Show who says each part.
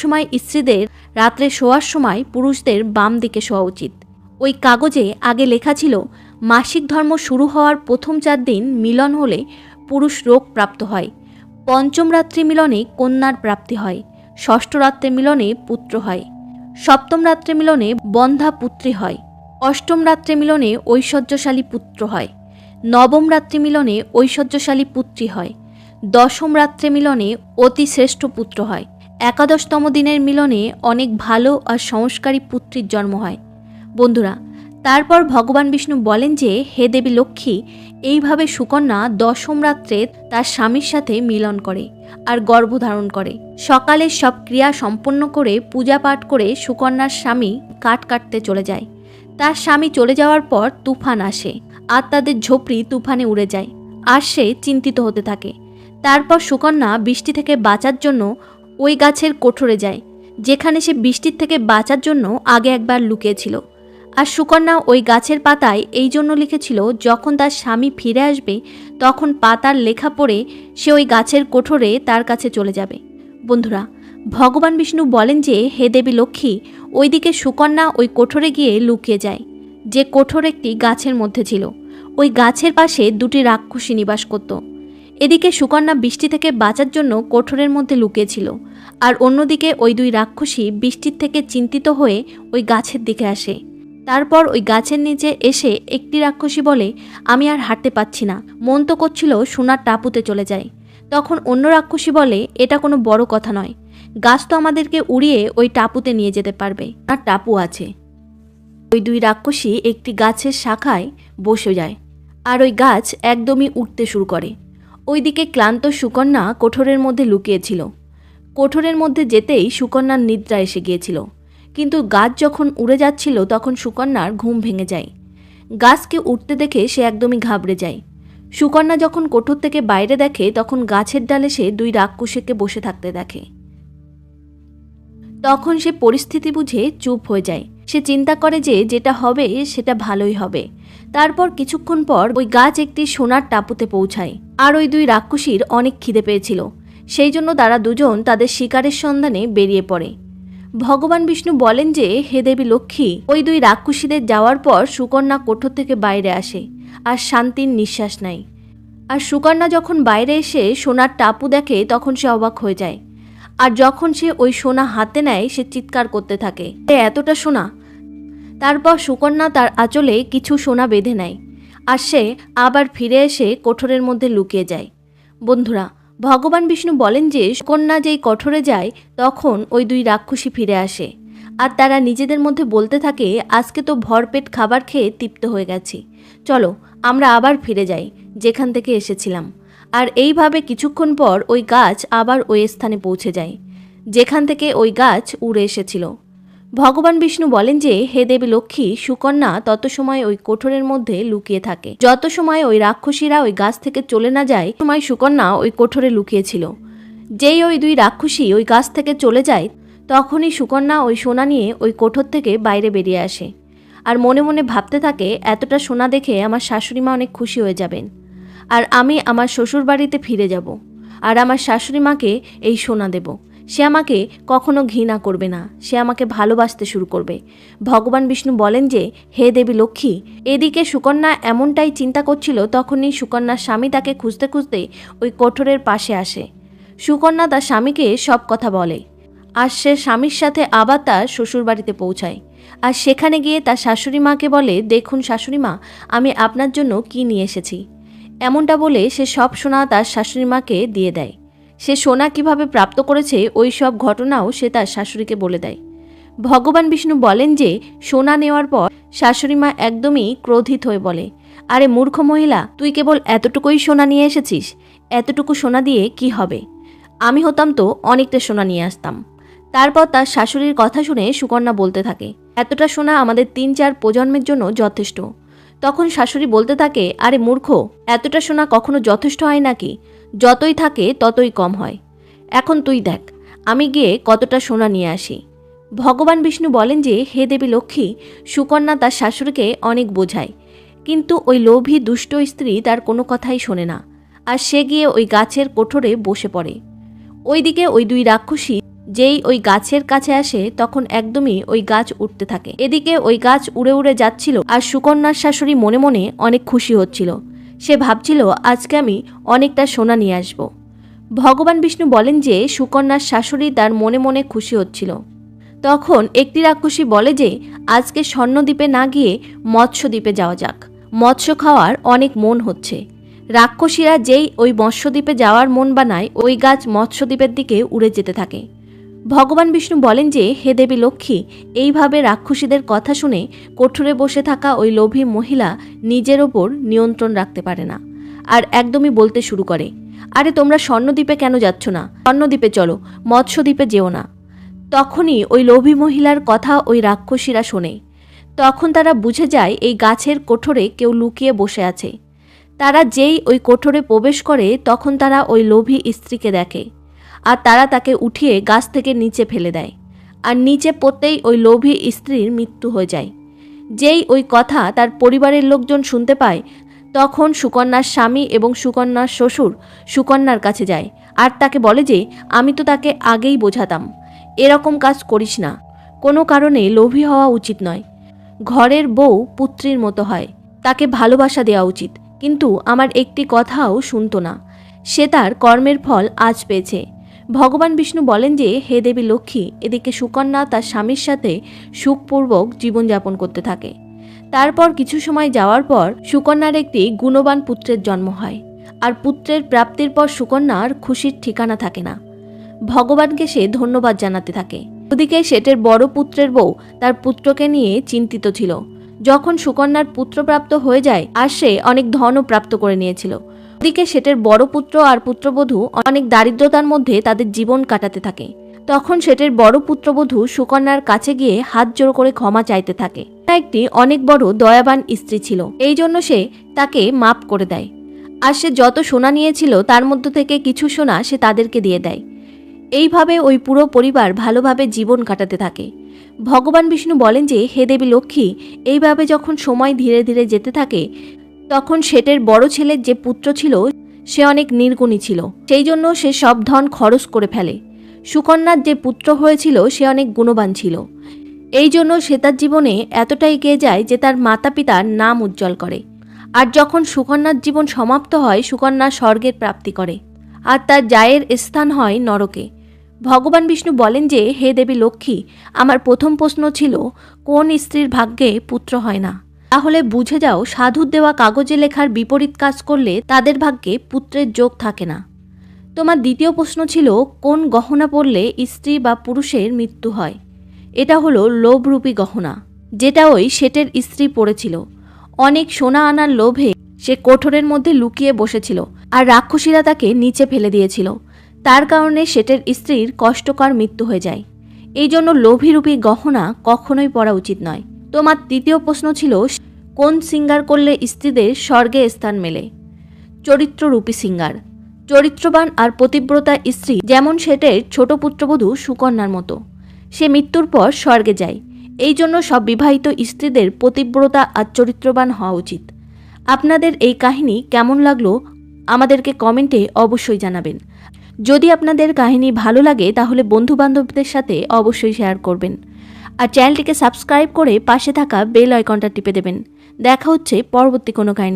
Speaker 1: সবসময় স্ত্রীদের রাত্রে শোয়ার সময় পুরুষদের বাম দিকে শোয়া উচিত। ওই কাগজে আগে লেখা ছিল, মাসিক ধর্ম শুরু হওয়ার প্রথম চার দিন মিলন হলে পুরুষ রোগ প্রাপ্ত হয়। পঞ্চম রাত্রি মিলনে কন্যার প্রাপ্তি হয়। ষষ্ঠ রাত্রে মিলনে পুত্র হয়। সপ্তম রাত্রে মিলনে বন্ধা পুত্রী হয়। অষ্টম রাত্রে মিলনে ঐশ্বর্যশালী পুত্র হয়। নবম রাত্রি মিলনে ঐশ্বর্যশালী পুত্রী হয়। দশম রাত্রে মিলনে অতি শ্রেষ্ঠ পুত্র হয়। একাদশতম দিনের মিলনে অনেক ভালো আর সংস্কারী পুত্রীর জন্ম হয়। বন্ধুরা, তারপর ভগবান বিষ্ণু বলেন যে, হে দেবী লক্ষ্মী, এইভাবে সুকন্যা দশম রাত্রে তার স্বামীর সাথে মিলন করে আর গর্ভধারণ করে। সকালে সব ক্রিয়া সম্পন্ন করে পূজা পাঠ করে সুকন্যার স্বামী কাঠ কাটতে চলে যায়। তার স্বামী চলে যাওয়ার পর তুফান আসে আর তাদের ঝোপড়ি তুফানে উড়ে যায়। আর সে চিন্তিত হতে থাকে। তারপর সুকন্যা বৃষ্টি থেকে বাঁচার জন্য ওই গাছের কোঠরে যায়, যেখানে সে বৃষ্টির থেকে বাঁচার জন্য আগে একবার লুকিয়েছিল। আর সুকন্যা ওই গাছের পাতায় এই জন্য লিখেছিল, যখন তার স্বামী ফিরে আসবে, তখন পাতার লেখা পড়ে সে ওই গাছের কোঠরে তার কাছে চলে যাবে। বন্ধুরা, ভগবান বিষ্ণু বলেন যে, হে দেবী লক্ষ্মী, ওইদিকে সুকন্যা ওই কোঠরে গিয়ে লুকিয়ে যায়, যে কোঠর একটি গাছের মধ্যে ছিল। ওই গাছের পাশে দুটি রাক্ষসী নিবাস করত। এদিকে সুকন্যা বৃষ্টি থেকে বাঁচার জন্য কোঠরের মধ্যে লুকিয়েছিল, আর অন্যদিকে ওই দুই রাক্ষসী বৃষ্টির থেকে চিন্তিত হয়ে ওই গাছের দিকে আসে। তারপর ওই গাছের নিচে এসে একটি রাক্ষসী বলে, আমি আর হাঁটতে পাচ্ছি না। মন তো করছিল সোনার টাপুতে চলে যায়। তখন অন্য রাক্ষসী বলে, এটা কোনো বড় কথা নয়। গাছ তো আমাদেরকে উড়িয়ে ওই টাপুতে নিয়ে যেতে পারবে। আর টাপু আছে। ওই দুই রাক্ষসী একটি গাছের শাখায় বসে যায়, আর ওই গাছ একদমই উঠতে শুরু করে। ওইদিকে ক্লান্ত সুকন্যা কোঠরের মধ্যে লুকিয়েছিল। কোঠরের মধ্যে যেতেই সুকন্যার নিদ্রা এসে গিয়েছিল। কিন্তু গাছ যখন উড়ে যাচ্ছিল তখন সুকন্যার ঘুম ভেঙে যায়। গাছকে উঠতে দেখে সে একদমই ঘাবড়ে যায়। সুকন্যা যখন কোঠর থেকে বাইরে দেখে তখন গাছের ডালে সে দুই রাক্ষসীকে বসে থাকতে দেখে। তখন সে পরিস্থিতি বুঝে চুপ হয়ে যায়। সে চিন্তা করে যে যেটা হবে সেটা ভালোই হবে। তারপর কিছুক্ষণ পর ওই গাছ একটি সোনার টাপুতে পৌঁছায়। আর ওই দুই রাক্ষসীর অনেক খিদে পেয়েছিল। সেই জন্য তারা দুজন তাদের শিকারের সন্ধানে বেরিয়ে পড়ে। ভগবান বিষ্ণু বলেন যে, হে দেবী লক্ষ্মী, ওই দুই রাক্ষসীদের যাওয়ার পর সুকন্যা কোঠর থেকে বাইরে আসে, আর শান্তির নিঃশ্বাস নেয়। আর সুকন্যা যখন বাইরে এসে সোনার টাপু দেখে, তখন সে অবাক হয়ে যায়। আর যখন সে ওই সোনা হাতে নেয়, সে চিৎকার করতে থাকে। "এ, এতটা সোনা তারপর সুকন্যা তার আঁচলে কিছু সোনা বেঁধে নেয় আর সে আবার ফিরে এসে কঠোরের মধ্যে লুকিয়ে যায়। বন্ধুরা, ভগবান বিষ্ণু বলেন যে, সুকন্যা যেই কঠোরে যায়, তখন ওই দুই রাক্ষসী ফিরে আসে। আর তারা নিজেদের মধ্যে বলতে থাকে, আজকে তো ভরপেট খাবার খেয়ে তৃপ্ত হয়ে গেছি। চলো, আমরা আবার ফিরে যাই, যেখান থেকে এসেছিলাম। আর এইভাবে কিছুক্ষণ পর ওই গাছ আবার ওই স্থানে পৌঁছে যায়, যেখান থেকে ওই গাছ উড়ে এসেছিল। ভগবান বিষ্ণু বলেন যে, হে দেবী লক্ষ্মী, সুকন্যা তত সময় ওই কোঠরের মধ্যে লুকিয়ে থাকে। যত সময় ওই রাক্ষসীরা ওই গাছ থেকে চলে না যায় সময় সুকন্যা ওই কোঠরে লুকিয়েছিল। যেই ওই দুই রাক্ষসী ওই গাছ থেকে চলে যায়, তখনই সুকন্যা ওই সোনা নিয়ে ওই কোঠর থেকে বাইরে বেরিয়ে আসে। আর মনে মনে ভাবতে থাকে, এতটা সোনা দেখে আমার শাশুড়ি মা অনেক খুশি হয়ে যাবেন। আর আমি আমার শ্বশুর বাড়িতে ফিরে যাব। আর আমার শাশুড়ি মাকে এই সোনা দেব। সে আমাকে কখনো ঘৃণা করবে না। সে আমাকে ভালোবাসতে শুরু করবে। ভগবান বিষ্ণু বলেন যে, হে দেবী লক্ষ্মী, এদিকে সুকন্যা এমনটাই চিন্তা করছিল তখনই সুকন্যার স্বামী তাকে খুঁজতে খুঁজতে ওই কোঠরের পাশে আসে। সুকন্যা তার স্বামীকে সব কথা বলে। আর সে স্বামীর সাথে আবার তার শ্বশুরবাড়িতে পৌঁছায়। আর সেখানে গিয়ে তার শাশুড়ি মাকে বলে, দেখুন শাশুড়ি মা, আমি আপনার জন্য কি নিয়ে এসেছি? এমনটা বলে সে সব সোনা তার শাশুড়ি মাকে দিয়ে দেয়। সে সোনা কীভাবে প্রাপ্ত করেছে ওই সব ঘটনাও সে তার শাশুড়িকে বলে দেয়। ভগবান বিষ্ণু বলেন যে, সোনা নেওয়ার পর শাশুড়ি মা একদমই ক্রোধিত হয়ে বলে, আরে মূর্খ মহিলা, তুই কেবল এতটুকুই সোনা নিয়ে এসেছিস, এতটুকু সোনা দিয়ে কি হবে? আমি হতাম তো অনেকটা সোনা নিয়ে আসতাম। তারপর তার শাশুড়ির কথা শুনে সুকন্যা বলতে থাকে, এতটা সোনা আমাদের তিন চার প্রজন্মের জন্য যথেষ্ট। তখন শাশুড়ি বলতে থাকে, আরে মূর্খ, এতটা সোনা কখনো যথেষ্ট হয় নাকি? যতই থাকে ততই কম হয়। এখন তুই দেখ, আমি গিয়ে কতটা সোনা নিয়ে আসি। ভগবান বিষ্ণু বলেন যে, হে দেবী লক্ষ্মী, সুকন্যা তার শাশুড়িকে অনেক বোঝায়। কিন্তু ওই লোভী দুষ্ট স্ত্রী তার কোনো কথাই শোনে না, আর সে গিয়ে ওই গাছের কোঠরে বসে পড়ে। ওইদিকে ওই দুই রাক্ষসী, যেই ওই গাছের কাছে আসে, তখন একদমই ওই গাছ উঠতে থাকে। এদিকে ওই গাছ উড়ে উড়ে যাচ্ছিল, আর সুকন্যার শাশুড়ি মনে মনে অনেক খুশি হচ্ছিল। সে ভাবছিল, আজকে আমি অনেকটা সোনা নিয়ে আসব। ভগবান বিষ্ণু বলেন যে, সুকন্যার শাশুড়ি তার মনে মনে খুশি হচ্ছিল। তখন একটি রাক্ষসী বলে যে, আজকে স্বর্ণদ্বীপে না গিয়ে মৎস্যদ্বীপে যাওয়া যাক। মৎস্য খাওয়ার অনেক মন হচ্ছে। রাক্ষসীরা যেই ওই মৎস্যদ্বীপে যাওয়ার মন বানায়, ওই গাছ মৎস্যদ্বীপের দিকে উড়ে যেতে থাকে। ভগবান বিষ্ণু বলেন যে, হে দেবী লক্ষ্মী, এইভাবে রাক্ষসীদের কথা শুনে কঠোরে বসে থাকা ওই লোভী মহিলা নিজের ওপর নিয়ন্ত্রণ রাখতে পারে না। আর একদমই বলতে শুরু করে, আরে তোমরা স্বর্ণদ্বীপে কেন যাচ্ছ না? স্বর্ণদ্বীপে চলো, মৎস্যদ্বীপে যেও না। তখনই ওই লোভী মহিলার কথা ওই রাক্ষসীরা শোনে। তখন তারা বুঝে যায়, এই গাছের কোঠরে কেউ লুকিয়ে বসে আছে। তারা যেই ওই কোঠরে প্রবেশ করে, তখন তারা ওই লোভী স্ত্রীকে দেখে। আর তারা তাকে উঠিয়ে গাছ থেকে নিচে ফেলে দেয়। আর নিচে পড়তেই ওই লোভী স্ত্রীর মৃত্যু হয়ে যায়। যেই ওই কথা তার পরিবারের লোকজন শুনতে পায়, তখন সুকন্যার স্বামী এবং সুকন্যার শ্বশুর সুকন্যার কাছে যায় আর তাকে বলে যে, আমি তো তাকে আগেই বোঝাতাম। এরকম কাজ করিস না। কোনো কারণে লোভী হওয়া উচিত নয়। ঘরের বউ পুত্রীর মতো হয়। তাকে ভালোবাসা দেওয়া উচিত। কিন্তু আমার একটি কথাও শুনতো না। সে তার কর্মের ফল আজ পেয়েছে। ভগবান বিষ্ণু বলেন যে, হে দেবী লক্ষ্মী, এদিকে সুকন্যা তার স্বামীর সাথে সুখপূর্বক জীবনযাপন করতে থাকে। তারপর কিছু সময় যাওয়ার পর সুকন্যার একটি গুণবান পুত্রের জন্ম হয়। আর পুত্রের প্রাপ্তির পর সুকন্যার খুশির ঠিকানা থাকে না। ভগবানকে সে ধন্যবাদ জানাতে থাকে। ওদিকে সেটের বড় পুত্রের বউ তার পুত্রকে নিয়ে চিন্তিত ছিল। যখন সুকন্যার পুত্রপ্রাপ্ত হয়ে যায়, আর সে অনেক ধনও প্রাপ্ত করে নিয়েছিল। ওদিকে সেটের বড় পুত্র আর পুত্রবধূ অনেক দারিদ্রতার মধ্যে তাদের জীবন কাটাতে থাকে। তখন সেটের বড় পুত্রবধূ সুকন্যার কাছে গিয়ে হাত জোড় করে ক্ষমা চাইতে থাকে। তা একটি অনেক বড় দয়াবান স্ত্রী ছিল। এই জন্য সে তাকে মাপ করে দেয়। আর সে যত সোনা নিয়েছিল, তার মধ্য থেকে কিছু সোনা সে তাদেরকে দিয়ে দেয়। এইভাবে ওই পুরো পরিবার ভালোভাবে জীবন কাটাতে থাকে। ভগবান বিষ্ণু বলেন যে, হে দেবী লক্ষ্মী, এইভাবে যখন সময় ধীরে ধীরে যেতে থাকে তখন সেটের বড় ছেলের যে পুত্র ছিল, সে অনেক নির্গুণী ছিল। সেই জন্য সে সব ধন খরচ করে ফেলে। সুকন্যার যে পুত্র হয়েছিল, সে অনেক গুণবান ছিল। এই জন্য সে তার জীবনে এতটাই এগিয়ে যায় যে তার মাতা পিতার নাম উজ্জ্বল করে। আর যখন সুকন্যার জীবন সমাপ্ত হয়, সুকন্যা স্বর্গের প্রাপ্তি করে। আর তার জায়ের স্থান হয় নরকে। ভগবান বিষ্ণু বলেন যে, হে দেবী লক্ষ্মী, আমার প্রথম প্রশ্ন ছিল, কোন স্ত্রীর ভাগ্যে পুত্র হয় না? তাহলে বুঝে যাও, সাধুর দেওয়া কাগজে লেখার বিপরীত কাজ করলে তাদের ভাগ্যে পুত্রের যোগ থাকে না। তোমার দ্বিতীয় প্রশ্ন ছিল, কোন গহনা পরলে স্ত্রী বা পুরুষের মৃত্যু হয়? এটা হলো লোভরূপী গহনা, যেটা ওই শেটের স্ত্রী পড়েছিল অনেক সোনা আনার লোভে সে কোঠরের মধ্যে লুকিয়ে বসেছিল আর রাক্ষসীরা তাকে নিচে ফেলে দিয়েছিল। তার কারণে শেটের স্ত্রীর কষ্টকর মৃত্যু হয়ে যায়। এই জন্য লোভীরূপী গহনা কখনোই পরা উচিত নয়। তোমার তৃতীয় প্রশ্ন ছিল, কোন সিঙ্গার করলে স্ত্রীদের স্বর্গে স্থান মেলে? চরিত্ররূপী সিঙ্গার। চরিত্রবান আর পতিব্রতা স্ত্রী যেমন সেটের ছোট পুত্রবধূ সুকন্যার মতো। সে মৃত্যুর পর স্বর্গে যায়। এই জন্য সব বিবাহিত স্ত্রীদের পতিব্রতা আর চরিত্রবান হওয়া উচিত। আপনাদের এই কাহিনী কেমন লাগল আমাদেরকে কমেন্টে অবশ্যই জানাবেন। যদি আপনাদের কাহিনী ভালো লাগে তাহলে বন্ধু বান্ধবদের সাথে অবশ্যই শেয়ার করবেন। আর চ্যানেলটিকে সাবস্ক্রাইব করে পাশে থাকা বেল আইকনটা টিপে দেবেন। দেখা হচ্ছে পরবর্তী কোনো কাহিনী।